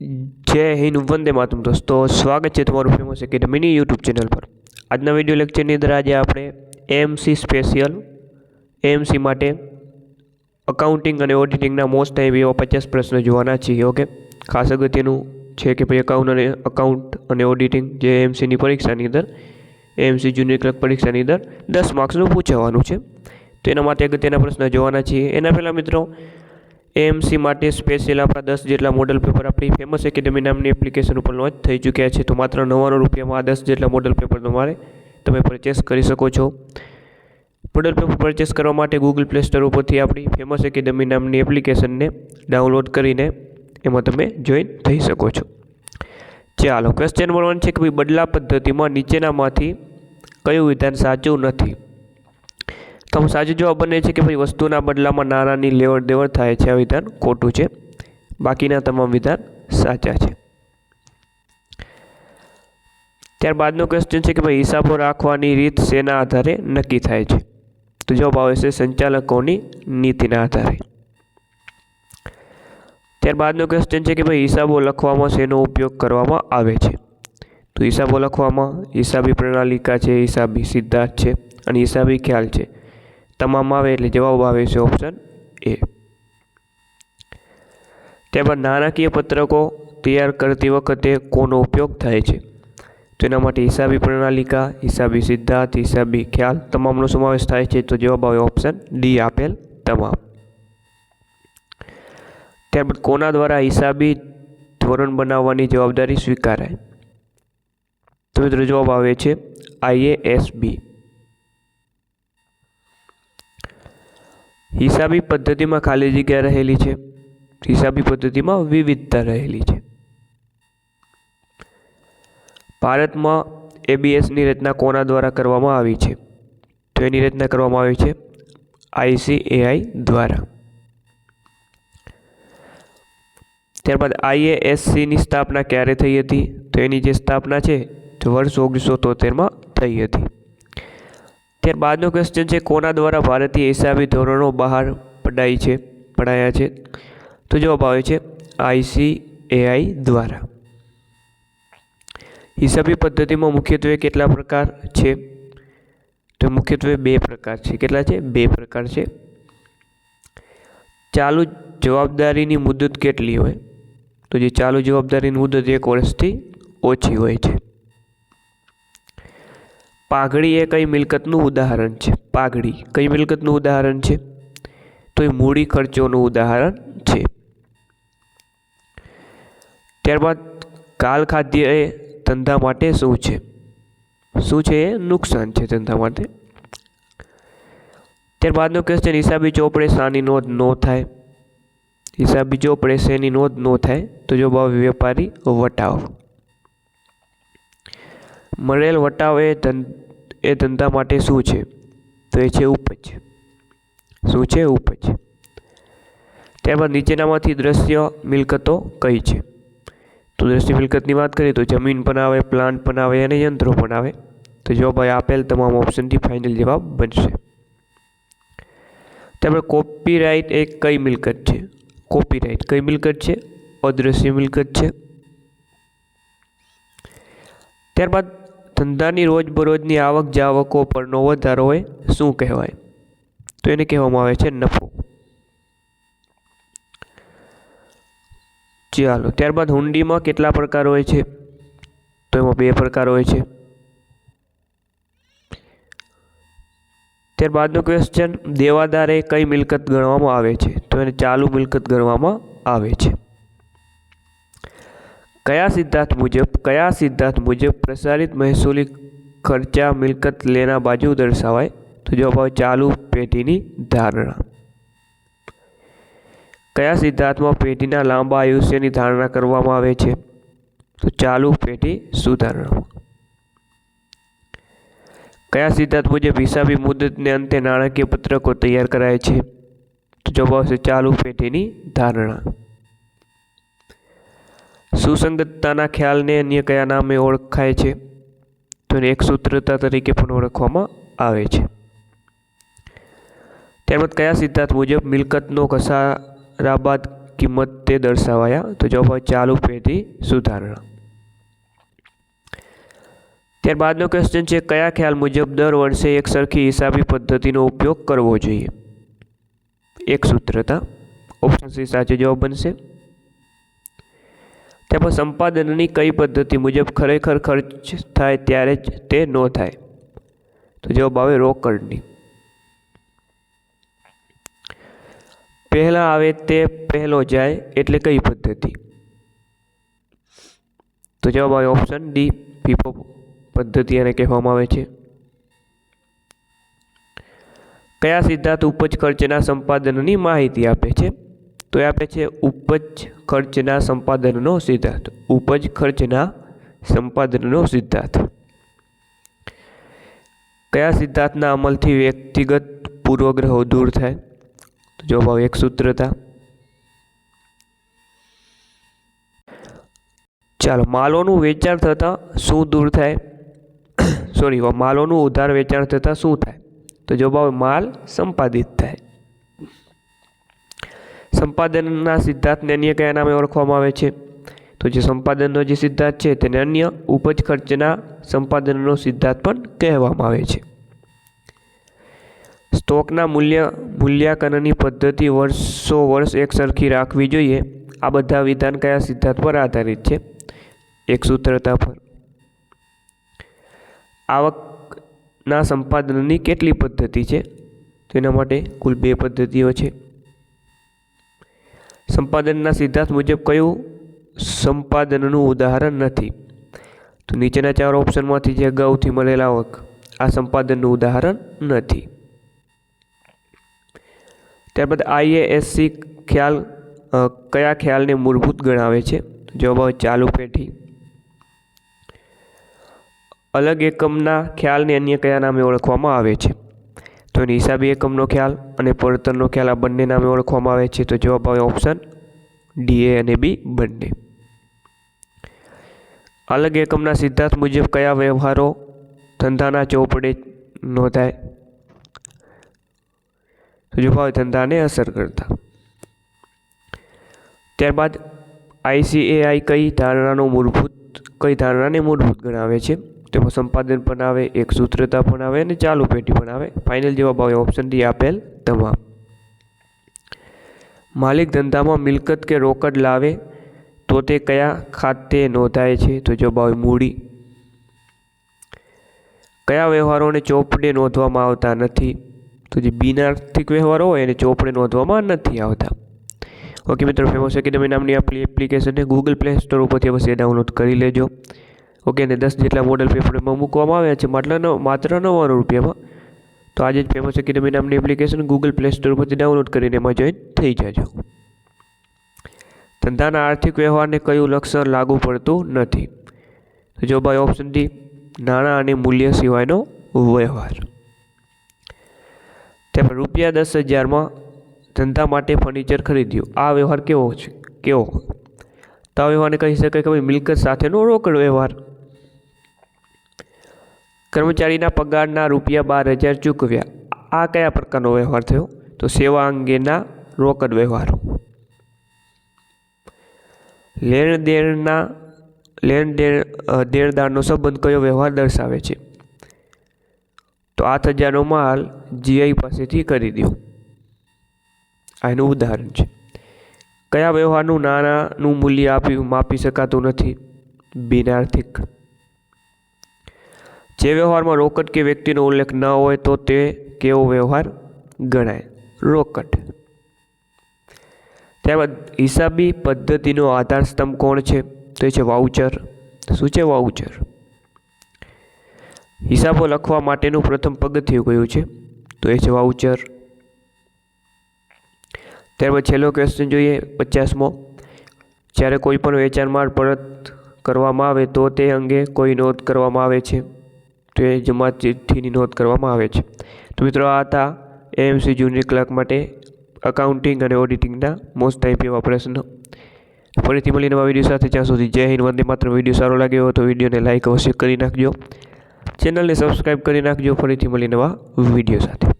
જય હિન્દ, વંદે માતમ દોસ્તો. સ્વાગત છે તમારું ફેમસ એકેડમીની યુટ્યુબ ચેનલ પર. આજના વીડિયો લેક્ચરની અંદર આજે આપણે એએમસી સ્પેશિયલ એએમસી માટે અકાઉન્ટિંગ અને ઓડિટિંગના મોસ્ટ ટાઈમ એવા પચાસ પ્રશ્નો જોવાના છીએ ઓકે ખાસ અગત્યનું છે કે ભાઈ અકાઉન્ટ અને અકાઉન્ટ અને ઓડિટિંગ જે એએમસીની પરીક્ષાની અંદર એએમસી જુનિયર ક્લર્ક પરીક્ષાની અંદર દસ માર્ક્સનું પૂછવાનું છે. તો એના માટે અગત્યના પ્રશ્નો જોવાના છીએ. એના પહેલાં મિત્રો એએમસી માટે સ્પેશિયલ આપણા દસ જેટલા મોડલ પેપર આપણી ફેમસ એકેડમી નામની એપ્લિકેશન ઉપર લોન્ચ થઈ ચૂક્યા છે. તો માત્ર નવ્વાણું રૂપિયામાં આ દસ જેટલા મોડલ પેપર તમારે, તમે પરચેસ કરી શકો છો. મોડલ પેપર પરચેસ કરવા માટે ગૂગલ પ્લે સ્ટોર ઉપરથી આપણી ફેમસ એકેડમી નામની એપ્લિકેશનને ડાઉનલોડ કરીને એમાં તમે જોઈન થઈ શકો છો. ચાલો ક્વેશ્ચન નંબર વન છે કે ભાઈ બદલા પદ્ધતિમાં નીચેનામાંથી કયું વિધાન સાચું નથી? તો સાચો જવાબ બને છે કે ભાઈ વસ્તુના બદલામાં નાણાંની લેવડ દેવડ થાય છે, આ વિધાન ખોટું છે. બાકીના તમામ વિધાન સાચા છે. ત્યારબાદનો ક્વેશ્ચન છે કે ભાઈ હિસાબો રાખવાની રીત શેના આધારે નક્કી થાય છે? તો જવાબ આવે છે સંચાલકોની નીતિના આધારે. ત્યારબાદનો ક્વેશ્ચન છે કે ભાઈ હિસાબો લખવામાં શેનો ઉપયોગ કરવામાં આવે છે? તો હિસાબો લખવામાં હિસાબી પ્રણાલિકા છે, હિસાબી સિદ્ધાંત છે અને હિસાબી ખ્યાલ છે. તમામ આવે એટલે જવાબ આવે છે ઓપ્શન એ ત્યારબાદ નાણાકીય પત્રકો તૈયાર કરતી વખતે કોનો ઉપયોગ થાય છે? તો માટે હિસાબી પ્રણાલિકા, હિસાબી સિદ્ધાંત, હિસાબી ખ્યાલ તમામનો સમાવેશ થાય છે. તો જવાબ આવે ઓપ્શન ડી આપેલ તમામ. ત્યારબાદ કોના દ્વારા હિસાબી ધોરણ બનાવવાની જવાબદારી સ્વીકારાય? તો મિત્રો જવાબ આવે છે આઈએએસબી હિસાબી પદ્ધતિમાં ખાલી જગ્યા રહેલી છે. હિસાબી પદ્ધતિમાં વિવિધતા રહેલી છે. ભારતમાં એબીએસની રચના કોના દ્વારા કરવામાં આવી છે? તો એની રચના કરવામાં આવી છે આઈસીએઆઈ દ્વારા. ત્યારબાદ આઈએએસસીની સ્થાપના ક્યારે થઈ હતી? તો એની જે સ્થાપના છે તે વર્ષ ઓગણીસો તોતેરમાં થઈ હતી. ત્યારબાદનો ક્વેશ્ચન છે, કોના દ્વારા ભારતીય હિસાબી ધોરણો બહાર પડાય છે, પડાયા છે? તો જવાબ આવે છે આઈસીએઆઈ દ્વારા. હિસાબી પદ્ધતિમાં મુખ્યત્વે કેટલા પ્રકાર છે? તો મુખ્યત્વે બે પ્રકાર છે. કેટલા છે? બે પ્રકાર છે. ચાલુ જવાબદારીની મુદત કેટલી હોય? તો જે ચાલુ જવાબદારીની મુદત એક વર્ષથી ઓછી હોય છે. પાઘડી એ કઈ મિલકતનું ઉદાહરણ છે? પાઘડી કઈ મિલકતનું ઉદાહરણ છે? તો એ મૂડી ખર્ચોનું ઉદાહરણ છે. ત્યારબાદ કાલ ખાદ્ય એ ધંધા માટે શું છે? શું છે એ? નુકસાન છે ધંધા માટે. ત્યારબાદનો ક્વેશ્ચન હિસાબી ચોપડે શાની નોંધ ન થાય. હિસાબી ચોપડે શેની નોંધ ન થાય? તો જો ભાવ વેપારી વટાવ. મળેલ વટાવ એ ધન, એ ધંધા માટે શું છે? તો એ છે ઉપજ. શું છે ઉપજ? ત્યારબાદ નીચેનામાંથી દ્રશ્ય મિલકતો કઈ છે? તો દ્રશ્ય મિલકતની વાત કરીએ તો જમીન પણ આવે પ્લાન્ટ પણ આવે અને યંત્રો પણ આવે તો જવાબ આપેલ તમામ ઓપ્શનથી ફાઇનલ જવાબ બનશે. ત્યારબાદ કોપીરાઇટ એ કઈ મિલકત છે? કોપીરાઇટ કઈ મિલકત છે? અદ્રશ્ય મિલકત છે. ત્યારબાદ ધંધાની રોજબરોજની આવક જાવકો પરનો વધારો હોય, શું કહેવાય? તો એને કહેવામાં આવે છે નફો. ચાલો, ત્યારબાદ હુંડીમાં કેટલા પ્રકાર હોય છે? તો એમાં બે પ્રકાર હોય છે. ત્યારબાદનો ક્વેશ્ચન દેવાદારે કઈ મિલકત ગણવામાં આવે છે? તો એને ચાલુ મિલકત ગણવામાં આવે છે. કયા સિદ્ધાંત મુજબ, કયા સિદ્ધાંત મુજબ પ્રસારિત મહેસૂલી ખર્ચા મિલકત લેના બાજુ દર્શાવાય? તો જવાબ આવે ચાલુ પેઢીની ધારણા. કયા સિદ્ધાંતમાં પેઢીના લાંબા આયુષ્યની ધારણા કરવામાં આવે છે? તો ચાલુ પેઢી સુધારણામાં કયા સિદ્ધાંત મુજબ હિસાબી મુદતને અંતે નાણાકીય પત્રકો તૈયાર કરાય છે? તો જવાબ આવશે ચાલુ પેઢીની ધારણા. સુસંગતતાના ખ્યાલને અન્ય કયા નામે ઓળખાય છે? તો એને એકસૂત્રતા તરીકે પણ ઓળખવામાં આવે છે. તેમજ કયા સિદ્ધાંત મુજબ મિલકતનો ઘસારા બાદ કિંમત તે દર્શાવાયા? તો જવાબ આવે ચાલુ પેઢી સુધારણા. ત્યારબાદનો ક્વેશ્ચન છે, કયા ખ્યાલ મુજબ દર વર્ષે એક સરખી હિસાબી પદ્ધતિનો ઉપયોગ કરવો જોઈએ? એક સૂત્રતા. ઓપ્શન સી સાચો જવાબ બનશે. પછી સંપાદનની કઈ પદ્ધતિ મુજબ ખરેખર ખર્ચ થાય ત્યારે જ તે ન થાય. તો જવાબ આવે રોકડની. પહેલાં આવે તે, પહેલો જાય એટલે કઈ પદ્ધતિ? તો જવાબ આવે ઓપ્શન ડી પીપો પદ્ધતિ એને કહેવામાં આવે છે. કયા સિદ્ધાંત ઉપજ ખર્ચના સંપાદનની માહિતી આપે છે? તો એ આપે છે ઉપજ ખર્ચના સંપાદનનો સિદ્ધાંત. ઉપજ ખર્ચના સંપાદનનો સિદ્ધાંત. કયા સિદ્ધાંતના અમલથી વ્યક્તિગત પૂર્વગ્રહો દૂર થાય? તો જો ભાવ એક સૂત્રતા ચાલો, માલોનું વેચાણ થતાં શું દૂર થાય? સોરી માલોનું ઉધાર વેચાણ થતાં શું થાય? તો જવાબ આવે, માલ સંપાદિત થાય. સંપાદનના સિદ્ધાંતને અન્ય કયા નામે ઓળખવામાં આવે છે? તો જે સંપાદનનો જે સિદ્ધાંત છે તેને અન્ય ઉપજ ખર્ચના સંપાદનનો સિદ્ધાંત પણ કહેવામાં આવે છે. સ્ટોકના મૂલ્ય, મૂલ્યાંકનની પદ્ધતિ વર્ષો વર્ષ એક સરખી રાખવી જોઈએ. આ બધા વિધાન કયા સિદ્ધાંત પર આધારિત છે? એક સૂત્રતા પર. આવકના સંપાદનની કેટલી પદ્ધતિ છે? તેના માટે કુલ બે પદ્ધતિઓ છે. સંપાદનના સિદ્ધાંત મુજબ કયું સંપાદનનું ઉદાહરણ નથી? તો નીચેના ચાર ઓપ્શનમાંથી જે અગાઉથી મળેલા આવક આ સંપાદનનું ઉદાહરણ નથી. ત્યારબાદ આઈએએસસી ખ્યાલ કયા ખ્યાલને મૂળભૂત ગણાવે છે? જવાબ આવે ચાલુ પેઢી. અલગ એકમના ખ્યાલને અન્ય કયા નામે ઓળખવામાં આવે છે? તો એની હિસાબી એકમનો ખ્યાલ અને પડતરનો ખ્યાલ આ બંને નામે ઓળખવામાં આવે છે. તો જવાબ આવે ઓપ્શન ડી એ અને બી બંને. અલગ એકમના સિદ્ધાંત મુજબ કયા વ્યવહારો ધંધાના ચોપડે નોંધાય? તો આવે ધંધાને અસર કરતા. ત્યારબાદ આઈસીએઆઈ કઈ ધારણાનો મૂળભૂત કઈ ધારણાને મૂળભૂત ગણાવે છે? તેમાં સંપાદન પણ આવે, એક સૂત્રતા પણ આવે અને ચાલુ પેટી પણ આવે. ફાઇનલ જવાબ આવે ઓપ્શન ડી આપેલ તમામ. માલિક ધંધામાં મિલકત કે રોકડ લાવે, તો તે કયા ખાતે નોંધાય છે? તો જવાબ આવે મૂડી. કયા વ્યવહારોને ચોપડે નોંધવામાં આવતા નથી? તો જે બિનઆર્થિક વ્યવહારો હોય એને ચોપડે નોંધવામાં નથી આવતા. ઓકે મિત્રો ફેમસ એકેડમી નામની આપણી એપ્લિકેશનને ગૂગલ પ્લે સ્ટોર ઉપરથી અવશ્ય ડાઉનલોડ કરી લેજો. ઓકે, ને દસ જેટલા મોડલ પેપરમાં મૂકવામાં આવ્યા છે માત્ર માત્ર નવ્વાણું રૂપિયામાં. તો આજે જ ફેમસ એકેડમી નામની એપ્લિકેશન ગૂગલ પ્લે સ્ટોર પરથી ડાઉનલોડ કરીને એમાં જોઈન થઈ જજો. ધંધાના આર્થિક વ્યવહારને કયું લક્ષણ લાગુ પડતું નથી? તો જો ભાઈ ઓપ્શન ડી નાણાં અને મૂલ્ય સિવાયનો વ્યવહાર. ત્યાર રૂપિયા દસ હજારમાં ધંધા માટે ફર્નિચર ખરીદ્યું. આ વ્યવહાર કેવો છે? કેવો? તો આ વ્યવહારને કહી શકાય કે ભાઈ મિલકત સાથેનો રોકડ વ્યવહાર. કર્મચારીના પગારના રૂપિયા બાર હજાર ચૂકવ્યા. આ કયા પ્રકારનો વ્યવહાર થયો? તો સેવા અંગેના રોકડ વ્યવહારો. લેણ દેણના લેણ દેણ દેણદારનો સંબંધ કયો વ્યવહાર દર્શાવે છે? તો આઠ હજારનો માલ જીઆઈ પાસેથી ખરીદ્યો. આ એનું ઉદાહરણ છે. કયા વ્યવહારનું નાણાંનું મૂલ્ય આપ્યું માપી શકાતું નથી? બિનઆર્થિક જે વ્યવહારમાં રોકડ કે વ્યક્તિનો ઉલ્લેખ ન હોય તો તે કેવો વ્યવહાર ગણાય? રોકડ ત્યારબાદ હિસાબી પદ્ધતિનો આધાર સ્તંભ કોણ છે? તો એ છે વાઉચર. શું છે વાઉચર? હિસાબો લખવા માટેનું પ્રથમ પગથિયું કયું છે? તો એ છે વાઉચર. ત્યારબાદ છેલ્લો ક્વેશ્ચન જોઈએ, પચાસમો. જ્યારે કોઈ પણ વેચાણ માલ પરત કરવામાં આવે તો તે અંગે કોઈ નોંધ કરવામાં આવે છે? તો એ જમા ચિઠ્ઠીની નોંધ કરવામાં આવે છે. તો મિત્રો આ હતા એએમસી જુનિયર ક્લાર્ક માટે અકાઉન્ટિંગ અને ઓડિટિંગના મોસ્ટ ટાઈપ એવા પ્રશ્નો. ફરીથી મળી નવા વીડિયો સાથે. જ્યાં સુધી જય હિન્દ, વંદે માત્ર વીડિયો સારો લાગ્યો હોય તો વિડીયોને લાઇક અવશ્ય કરી નાખજો. ચેનલને સબસ્ક્રાઈબ કરી નાખજો. ફરીથી મળી નવા વીડિયો સાથે.